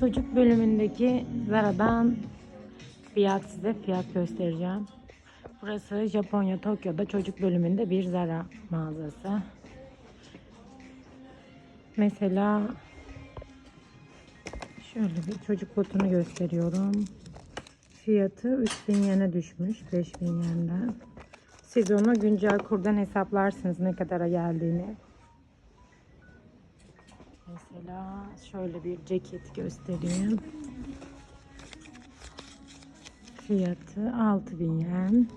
Çocuk bölümündeki Zara'dan fiyat size fiyat göstereceğim. Burası Japonya, Tokyo'da çocuk bölümünde bir Zara mağazası. Mesela şöyle bir çocuk botunu gösteriyorum. Fiyatı 3000 yene düşmüş 5000 yenden. Siz onu güncel kurdan hesaplarsınız ne kadara geldiğini. Mesela şöyle bir ceket göstereyim. Fiyatı 6000 yen.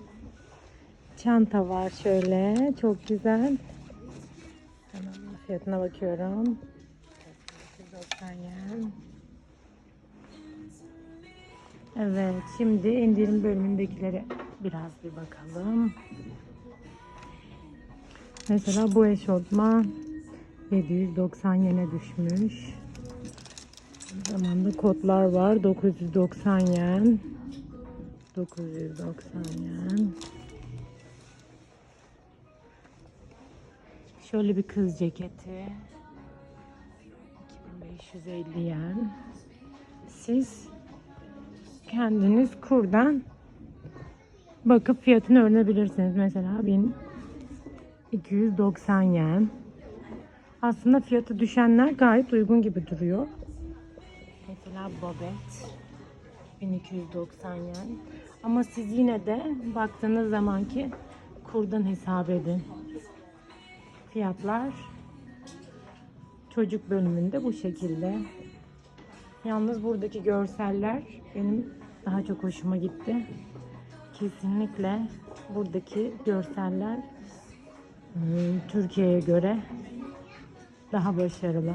Çanta var şöyle. Çok güzel. Hemen fiyatına bakıyorum. 190 yen. Evet, şimdi indirim bölümündekilere biraz bir bakalım. Mesela bu eşofman 790 yene düşmüş. Bu zamanda kodlar var. 990 yen. 990 yen. Şöyle bir kız ceketi. 2550 yen. Siz kendiniz kurdan bakıp fiyatını öğrenebilirsiniz. Mesela 1290 yen. Aslında fiyatı düşenler gayet uygun gibi duruyor. Mesela Bobet 1290 yen. Ama siz yine de baktığınız zaman ki kurdan hesap edin. Fiyatlar çocuk bölümünde bu şekilde. Yalnız buradaki görseller benim daha çok hoşuma gitti. Kesinlikle buradaki görseller hmm, Türkiye'ye göre daha başarılı.